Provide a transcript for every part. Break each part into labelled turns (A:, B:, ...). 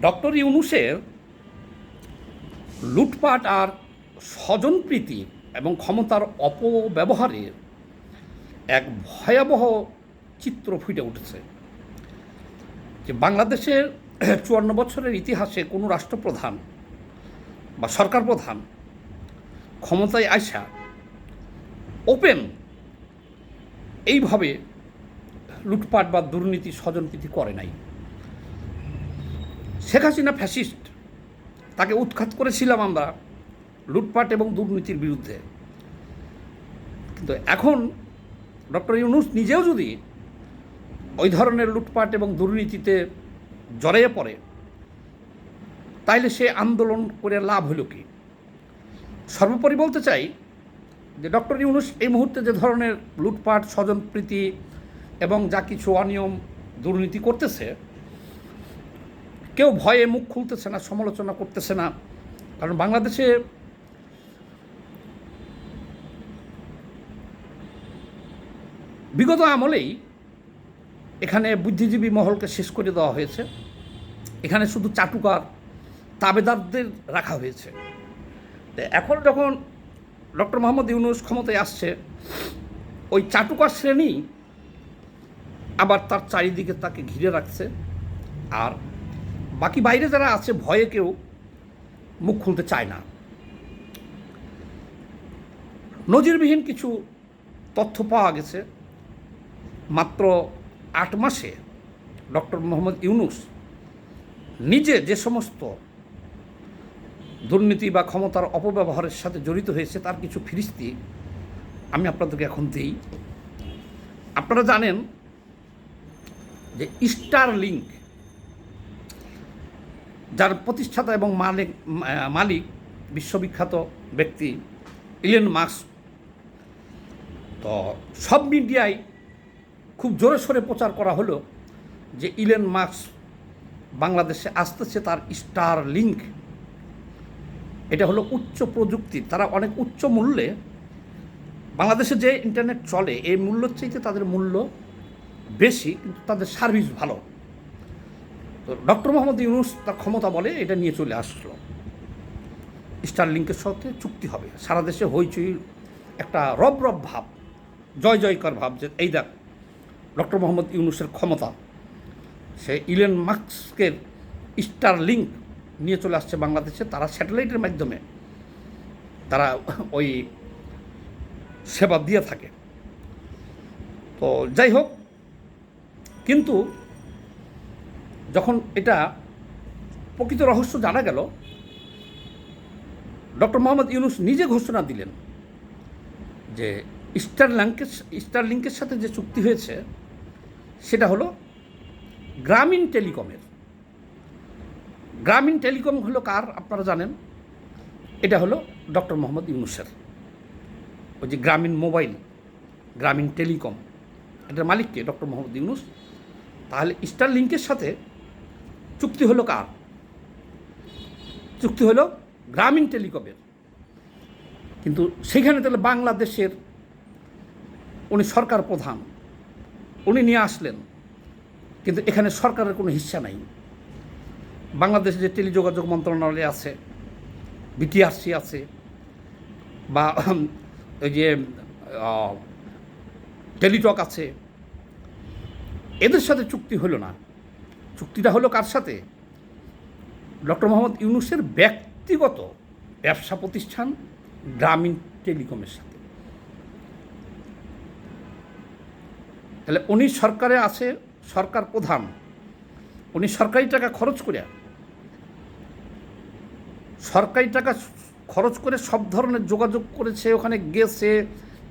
A: Doctor ইউনুসের লুটপাট আর স্বজনপ্রীতি এবং ক্ষমতার অপব্যবহারের এক ভয়াবহ চিত্র ফুটে উঠেছে যে বাংলাদেশের চুয়ান্ন বছরের ইতিহাসে কোনো রাষ্ট্রপ্রধান বা সরকার প্রধান ক্ষমতায় আসা ওপেন এইভাবে লুটপাট বা দুর্নীতি, স্বজনপ্রীতি করে নাই। শেখ হাসিনা ফ্যাসিস্ট। তাকে উৎখাত করেছিলাম আমরা লুটপাট এবং দুর্নীতির বিরুদ্ধে। কিন্তু এখন ডক্টর ইউনুস নিজেও যদি ওই ধরনের লুটপাট এবং দুর্নীতিতে জড়িয়ে পড়ে, তাইলে সে আন্দোলন করে লাভ হলো কি? সর্বোপরি বলতে চাই যে ডক্টর ইউনুস এই মুহূর্তে যে ধরনের লুটপাট, স্বজনপ্রীতি এবং যা কিছু অনিয়ম, দুর্নীতি করতেছে কেউ ভয়ে মুখ খুলতেছে না, সমালোচনা করতেছে না। কারণ বাংলাদেশে বিগত আমলেই এখানে বুদ্ধিজীবী মহলকে শেষ করে দেওয়া হয়েছে। এখানে শুধু চাটুকার তাবেদারদের রাখা হয়েছে। এখন যখন ডক্টর মোহাম্মদ ইউনুস ক্ষমতায় আসছে, ওই চাটুকার শ্রেণি আবার তার চারিদিকে তাকে ঘিরে রাখছে। আর বাকি বাইরে যারা আছে, ভয়ে কেউ মুখ খুলতে চায় না। নজিরবিহীন কিছু তথ্য পাওয়া গেছে। মাত্র আট মাসে ডক্টর মোহাম্মদ ইউনুস নিজে যে সমস্ত দুর্নীতি বা ক্ষমতার অপব্যবহারের সাথে জড়িত হয়েছে, তার কিছু ফিরিস্তি আমি আপনাদেরকে এখন দিই। আপনারা জানেন যে স্টার লিঙ্ক যার প্রতিষ্ঠাতা এবং মালিক মালিক বিশ্ববিখ্যাত ব্যক্তি ইলেন মাস্ক। তো সব মিডিয়ায় খুব জোরে সোরে প্রচার করা হলো যে ইলেন মাস্ক বাংলাদেশে আসতেছে তার স্টার লিঙ্ক। এটা হলো উচ্চ প্রযুক্তি। তারা অনেক উচ্চ মূল্যে বাংলাদেশে যে ইন্টারনেট চলে এই মূল্যর চাইতে তাদের মূল্য বেশি, কিন্তু তাদের সার্ভিস ভালো। তো ডক্টর মোহাম্মদ ইউনুস তার ক্ষমতা বলে এটা নিয়ে চলে আসলো। স্টার লিঙ্কের সাথে চুক্তি হবে। সারা দেশে হইচই, একটা রব রব ভাব, জয় জয়কার ভাব যে এই দেখ, ডক্টর মোহাম্মদ ইউনুসের ক্ষমতা, সে ইলেন মাস্কের স্টার লিঙ্ক নিয়ে চলে আসছে বাংলাদেশে। তারা স্যাটেলাইটের মাধ্যমে তারা ওই সেবা দিয়ে থাকে। তো যাই হোক, কিন্তু যখন এটা প্রকৃত রহস্য জানা গেল, ডক্টর মোহাম্মদ ইউনুস নিজে ঘোষণা দিলেন যে স্টার লিঙ্কের স্টার লিঙ্কের সাথে যে চুক্তি হয়েছে, সেটা হলো গ্রামীণ টেলিকমের। গ্রামীণ টেলিকম হলো কার আপনারা জানেন? এটা হলো ডক্টর মোহাম্মদ ইউনুসের। ওই যে গ্রামীণ মোবাইল, গ্রামীণ টেলিকম, এটার মালিককে ডক্টর মোহাম্মদ ইউনুস। তাহলে স্টার লিঙ্কের সাথে চুক্তি হলো কার? চুক্তি হলো গ্রামীণ টেলিকমের। কিন্তু সেখানে তাহলে বাংলাদেশের উনি সরকার প্রধান, উনি নিয়ে আসলেন, কিন্তু এখানে সরকারের কোনো হিস্সা নাই। বাংলাদেশে যে টেলিযোগাযোগ মন্ত্রণালয় আছে, বিটিআরসি আছে, বা ওই যে টেলিটক আছে, এদের সাথে চুক্তি হলো না। চুক্তিটা হলো কার সাথে? ডক্টর মোহাম্মদ ইউনুসের ব্যক্তিগত ব্যবসা প্রতিষ্ঠান গ্রামীণ টেলিকমের সাথে। তাহলে উনি সরকারে আছে, সরকার প্রধান। উনি সরকারি টাকা খরচ করে সরকারি টাকা খরচ করে সব ধরনের যোগাযোগ করেছে, ওখানে গেছে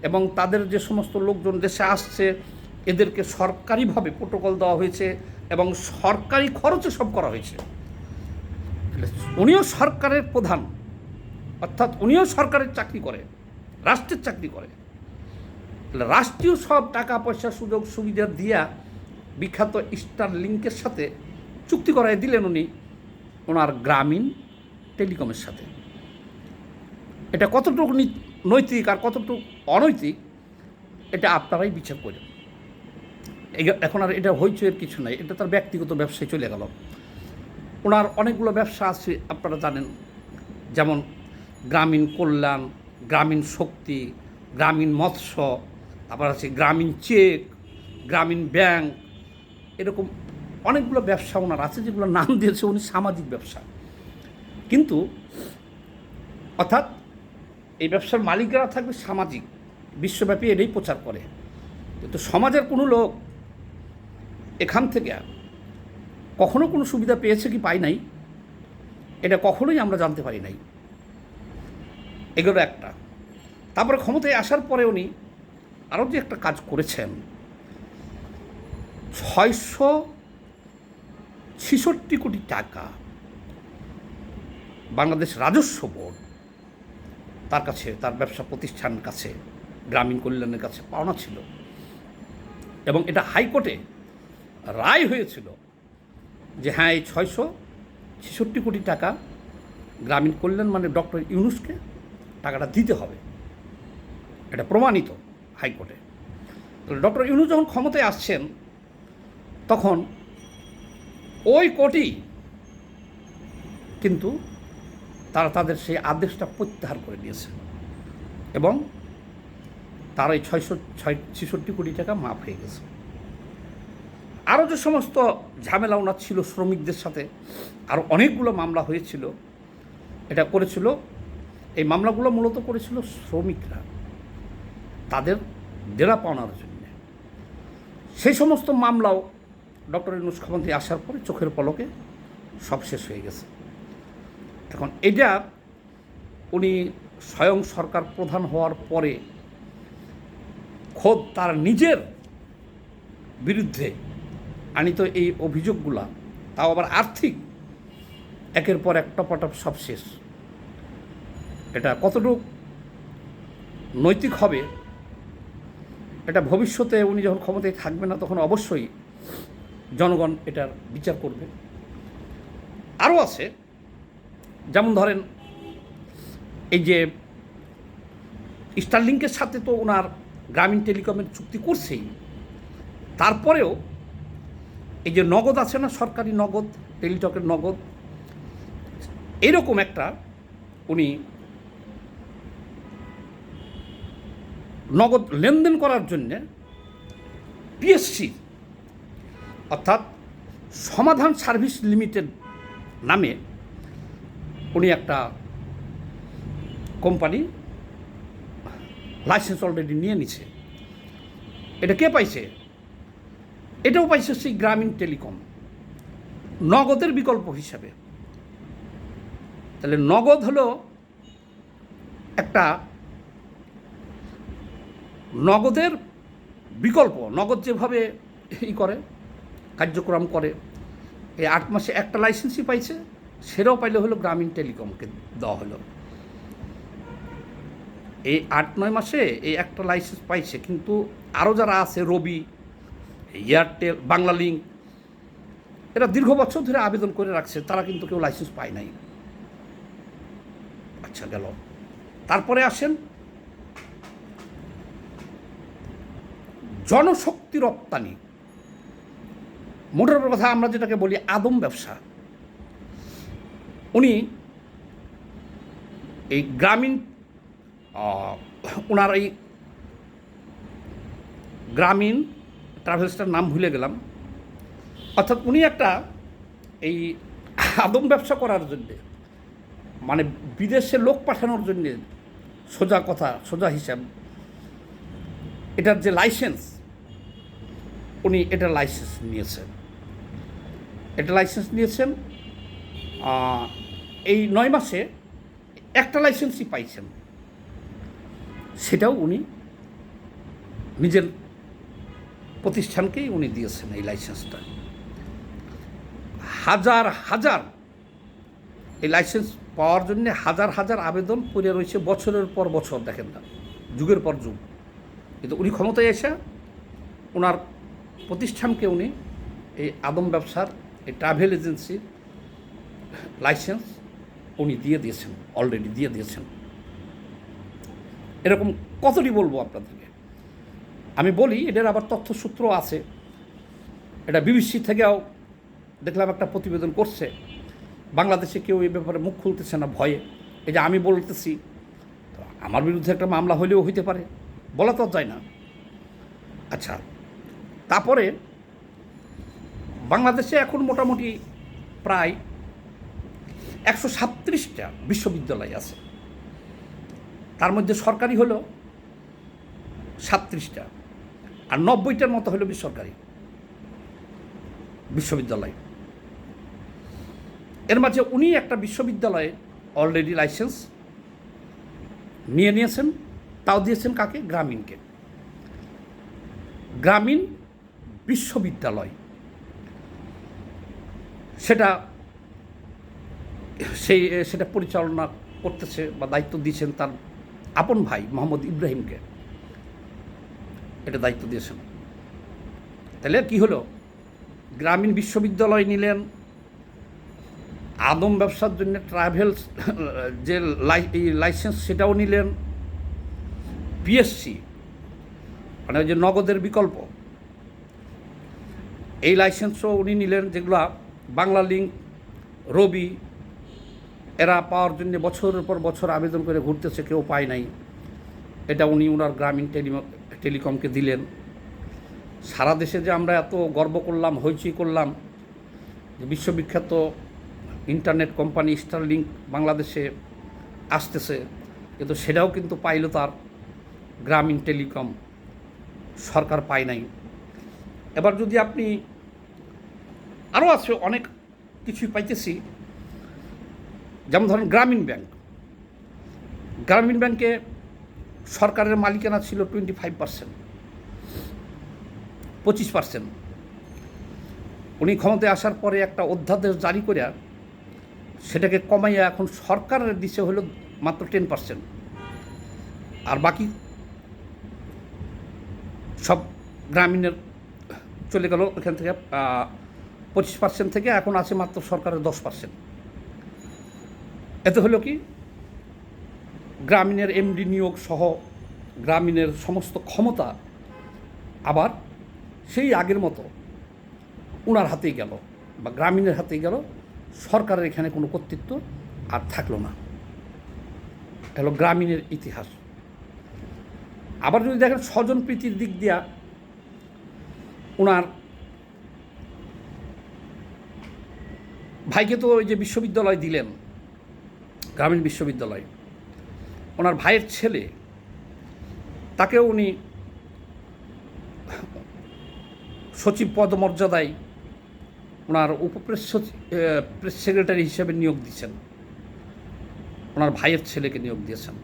A: এবং তাদের যে সমস্ত লোকজন দেশে আসছে এদেরকে সরকারিভাবে প্রোটোকল দেওয়া হয়েছে এবং সরকারি খরচে সব করা হয়েছে। উনিও সরকারের প্রধান, অর্থাৎ উনিও সরকারের চাকরি করে, রাষ্ট্রের চাকরি করে। রাষ্ট্রীয় সব টাকা পয়সা সুযোগ সুবিধা দিয়া বিখ্যাত স্টার লিঙ্কের সাথে চুক্তি করায় দিলেন উনি ওনার গ্রামীণ টেলিকমের সাথে। এটা কতটুকু নৈতিক আর কতটুকু অনৈতিক, এটা আপনারাই বিচার করেন এখন আর এটা হইচইয়ের কিছু নাই, এটা তার ব্যক্তিগত ব্যবসায় চলে গেল। ওনার অনেকগুলো ব্যবসা আছে, আপনারা জানেন, যেমন গ্রামীণ কল্যাণ, গ্রামীণ শক্তি, গ্রামীণ মৎস্য আবার আছে গ্রামীণ চেক, গ্রামীণ ব্যাংক, এরকম অনেকগুলো ব্যবসা ওনার আছে, যেগুলো নাম দিয়েছে উনি সামাজিক ব্যবসা। কিন্তু অর্থাৎ এই ব্যবসার মালিকরা থাকবে সামাজিক, বিশ্বব্যাপী এটাই প্রচার করে। কিন্তু সমাজের কোনো লোক এখান থেকে কখনো কোনো সুবিধা পেয়েছে কি পাই নাই? এটা কখনোই আমরা জানতে পারি নাই। এগুলো একটা। তারপরে ক্ষমতায় আসার পরে উনি আরও যে একটা কাজ করেছেন, ছয়শো ছিষট্টি কোটি টাকা বাংলাদেশ রাজস্ব বোর্ড তার কাছে, তার ব্যবসা প্রতিষ্ঠানের কাছে, গ্রামীণ কল্যাণের কাছে পাওনা ছিল। এবং এটা হাইকোর্টে রায় হয়েছিল যে হ্যাঁ এই ছয়শো ছেষট্টি কোটি টাকা গ্রামীণ কল্যাণ মানে ডক্টর ইউনুসকে টাকাটা দিতে হবে। এটা প্রমাণিত হাইকোর্টে। ডক্টর ইউনুস যখন ক্ষমতায় আসছেন, তখন ওই কোটি কিন্তু তারা তাদের সেই আদেশটা প্রত্যাহার করে নিয়েছে এবং তার এই ছয়শো ছয় ছেষট্টি কোটি টাকা মাফ হয়ে গেছে। আরও যে সমস্ত ঝামেলা ওনার ছিল শ্রমিকদের সাথে, আরও অনেকগুলো মামলা হয়েছিল, এটা করেছিল। এই মামলাগুলো মূলত করেছিল শ্রমিকরা, তাদের ডেরা পাওনার জন্য। সেই সমস্ত মামলাও ডক্টর ইনুস ক্ষমতায় আসার পরে চোখের পলকে সব শেষ হয়ে গেছে। এখন এটা উনি স্বয়ং সরকার প্রধান হওয়ার পরে খোদ তার নিজের বিরুদ্ধে আনিত এই অভিযোগগুলা, তাও আবার আর্থিক। একের পর এক টপাটপ সব শেষ। এটা কতটুক নৈতিক হবে, এটা ভবিষ্যতে উনি যখন ক্ষমতায় থাকবে না, তখন অবশ্যই জনগণ এটার বিচার করবে। আরও আছে, যেমন ধরেন এই যে স্টারলিংকের সাথে তো ওনার গ্রামীণ টেলিকমের চুক্তি করছেই, তারপরেও এই যে নগদ আছে না, সরকারি নগদ, টেলিটকের নগদ, এরকম একটা উনি নগদ লেনদেন করার জন্যে পিএসসি অর্থাৎ সমাধান সার্ভিস লিমিটেড নামে উনি একটা কোম্পানি লাইসেন্স অলরেডি নিয়ে নিছে। এটা কে পাইছে? এটাও পাইছে সেই গ্রামীণ টেলিকম। নগদের বিকল্প হিসাবে। তাহলে নগদ হলো একটা নগদের বিকল্প। নগদ যেভাবে ই করে, কার্যক্রম করে এই আট মাসে একটা লাইসেন্সই পাইছে, সেটাও পাইলে হলো গ্রামীণ টেলিকমকে দেওয়া হলো। এই আট, নয় মাসে এই একটা লাইসেন্স পাইছে, কিন্তু আরও যারা আছে রবি এয়ারটেল বাংলা লিঙ্ক এরা দীর্ঘ বছর ধরে আবেদন করে রাখছে, তারা কিন্তু কেউ লাইসেন্স পায় নাই। আচ্ছা গেল। তারপরে আসেন। জনশক্তি রপ্তানি। মোটর কথা আমরা যেটাকে বলি আদম ব্যবসা। উনি এই গ্রামীণ ওনার এই গ্রামীণ ট্রাভেলসটার নাম ভুলে গেলাম। অর্থাৎ উনি একটা এই আদম ব্যবসা করার জন্যে মানে বিদেশে লোক পাঠানোর জন্যে সোজা কথা, সোজা হিসাব, এটার যে লাইসেন্স উনি এটা লাইসেন্স নিয়েছেন। এটা লাইসেন্স নিয়েছেন এই নয় মাসে একটা লাইসেন্সই পাইছেন। সেটাও উনি নিজের প্রতিষ্ঠানকেই উনি দিয়েছেন এই লাইসেন্সটা। হাজার হাজার এই লাইসেন্স পাওয়ার জন্য হাজার হাজার আবেদন পড়ে রয়েছে বছরের পর বছর, দেখেন না, যুগের পর যুগ। কিন্তু উনি ক্ষমতায় এসে ওনার প্রতিষ্ঠানকে উনি এই আদম ব্যবসার, এই ট্রাভেল এজেন্সির লাইসেন্স উনি দিয়ে দিয়েছেন, অলরেডি দিয়ে দিয়েছেন। এরকম কতটি বলব আপনাদেরকে আমি বলি এটার আবার তথ্যসূত্র আছে। এটা বিবিসি থেকেও দেখলাম একটা প্রতিবেদন করছে। বাংলাদেশে কেউ এই ব্যাপারে মুখ খুলতেছে না, ভয়ে। এই যে আমি বলতেছি আমার বিরুদ্ধে একটা মামলা হলেও হইতে পারে, বলা তো যায় না। আচ্ছা তারপরে বাংলাদেশে এখন মোটামুটি প্রায় একশো সাতত্রিশটা বিশ্ববিদ্যালয় আছে। তার মধ্যে সরকারি হলো সাতত্রিশটা। আর নব্বইটার মতো হলো বেসরকারি বিশ্ববিদ্যালয়। এর মাঝে উনি একটা বিশ্ববিদ্যালয়ে অলরেডি লাইসেন্স নিয়ে নিয়েছেন, তাও দিয়েছেন কাকে? গ্রামীণকে। গ্রামীণ বিশ্ববিদ্যালয়। সেটা সেই, সেটা পরিচালনা করতেছে বা দায়িত্ব দিয়েছেন তার আপন ভাই মোহাম্মদ ইব্রাহিমকে। এটা দায়িত্ব দিয়েছেন। তাহলে কি হলো? গ্রামীণ বিশ্ববিদ্যালয় নিলেন। আদম ব্যবসার জন্য ট্রাভেল যে লাই- লাইসেন্স সেটাও নিলেন। পিএসসি মানে যে নগদের বিকল্প। এই লাইসেন্সও উনি নিলেন, যেগুলা বাংলা লিঙ্ক, রবি, এরা পাওয়ার জন্য বছরের পর বছর আবেদন করে ঘুরতেছে, কেউ পায় নাই। এটা উনি ওনার গ্রামীণ টেলি টেলিকমকে দিলেন। সারা দেশে যে আমরা এত গর্ব করলাম, হইচই করলাম, যে বিশ্ববিখ্যাত ইন্টারনেট কোম্পানি স্টারলিংক বাংলাদেশে আসতেছে, কিন্তু সেটাও কিন্তু পাইল তার গ্রামীণ টেলিকম সরকার পায় নাই। এবার যদি আপনি আরও আছে অনেক কিছুই পাইতেছি, যেমন ধরেন গ্রামীণ ব্যাংক। গ্রামীণ ব্যাংকে সরকারের মালিকানা ছিল টোয়েন্টি ফাইভ পার্সেন্ট পঁচিশ পার্সেন্ট উনি ক্ষমতায় আসার পরে একটা অধ্যাদেশ জারি করে সেটাকে কমাইয়া এখন সরকারের দিছে হলো মাত্র টেন পার্সেন্ট আর বাকি সব গ্রামীণের চলে গেল এখান থেকে পঁচিশ পার্সেন্ট থেকে এখন আছে মাত্র সরকারের দশ পার্সেন্ট এতে হলো কি? গ্রামীণের এমডি নিয়োগ সহ গ্রামীণের সমস্ত ক্ষমতা আবার সেই আগের মতো ওনার হাতেই গেল বা গ্রামীণের হাতেই গেল, সরকারের এখানে কোনো কর্তৃত্ব আর থাকল না। হলো গ্রামীণের ইতিহাস। আবার যদি দেখেন স্বজন প্রীতির দিক দিয়া ওনার ভাইকে তো ওই যে বিশ্ববিদ্যালয় দিলেন, গ্রামীণ বিশ্ববিদ্যালয়। ওনার ভাইয়ের ছেলে, তাকেও উনি সচিব পদমর্যাদায় ওনার উপপ্রেস প্রেস সেক্রেটারি হিসেবে নিয়োগ দিয়েছেন। ওনার ভাইয়ের ছেলেকে নিয়োগ দিয়েছেন।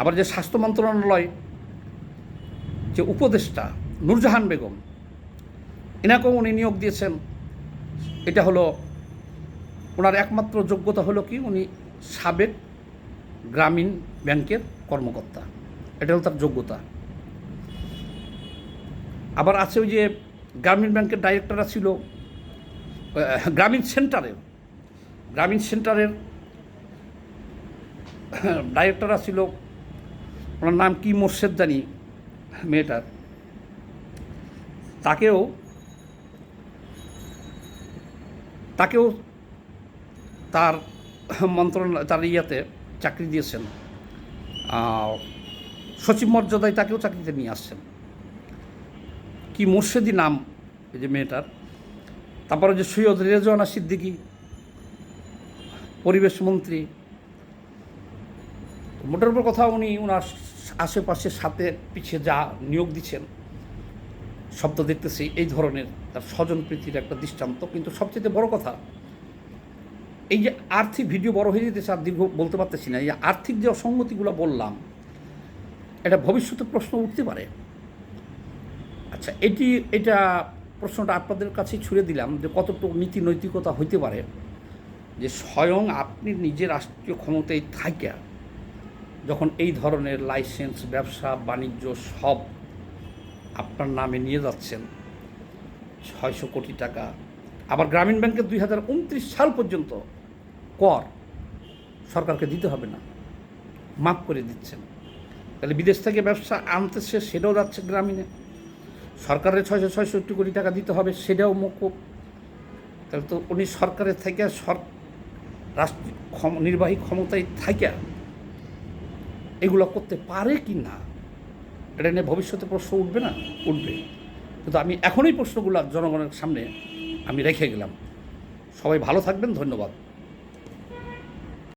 A: আবার যে স্বাস্থ্য মন্ত্রণালয় যে উপদেষ্টা নূরজাহান বেগম, এনাকেও উনি নিয়োগ দিয়েছেন। এটা হলো, ওনার একমাত্র যোগ্যতা হলো কি? উনি সাবেক গ্রামীণ ব্যাংকের কর্মকর্তা। এটা হলো তার যোগ্যতা। আবার আছে ওই যে গ্রামীণ ব্যাংকের ডাইরেক্টররা ছিল গ্রামীণ সেন্টারের গ্রামীণ সেন্টারের ডাইরেক্টররা ছিল, ওনার নাম কি মোর্শেদ জানি, মেয়েটার। তাকেও তাকেও তার মন্ত্রণালয় তার ইয়াতে চাকরি দিয়েছেন। সচিব মর্যাদায় তাকেও চাকরিতে নিয়ে আসছেন। কি মুর্শেদি নাম এই যে মেয়েটার? তারপরে যে সৈয়দ রেজওয়ানা সিদ্দিকী, পরিবেশ মন্ত্রী। মোটের উপর কথা উনি ওনার আশেপাশে সাথে পিছিয়ে যা নিয়োগ দিচ্ছেন শব্দ দেখতেছি এই ধরনের তার স্বজন প্রীতির একটা দৃষ্টান্ত। কিন্তু সবচেয়ে বড় কথা এই যে আর্থিক ভিডিও বড় হয়ে যেতেছে আর দীর্ঘ বলতে পারতেছি না, এই যে আর্থিক যে অসঙ্গতিগুলো বললাম, এটা ভবিষ্যতে প্রশ্ন উঠতে পারে। আচ্ছা এটি, এটা প্রশ্নটা আপনাদের কাছে ছুড়ে দিলাম যে কতটুকু নীতি নৈতিকতা হইতে পারে, যে স্বয়ং আপনি নিজের রাষ্ট্রীয় ক্ষমতায় থাইকা, যখন এই ধরনের লাইসেন্স, ব্যবসা, বাণিজ্য সব আপনার নামে নিয়ে যাচ্ছেন, ছয়শো কোটি টাকা আবার গ্রামীণ ব্যাংকের দুই হাজার উনত্রিশ সাল পর্যন্ত কর সরকারকে দিতে হবে না। মাফ করে দিচ্ছেন। তাহলে বিদেশ থেকে ব্যবসা আনতেছে সেটাও যাচ্ছে গ্রামীণে। সরকারের ছয়শো ছয়ষট্টি কোটি টাকা দিতে হবে, সেটাও মকুব। তাহলে তো উনি সরকারের থেকে সর রাষ্ট্র নির্বাহী ক্ষমতায় থাইকা এগুলো করতে পারে কি না, এটা নিয়ে ভবিষ্যতে প্রশ্ন উঠবে না? উঠবে। কিন্তু আমি এখনই প্রশ্নগুলো জনগণের সামনে আমি রেখে গেলাম। সবাই ভালো থাকবেন ধন্যবাদ।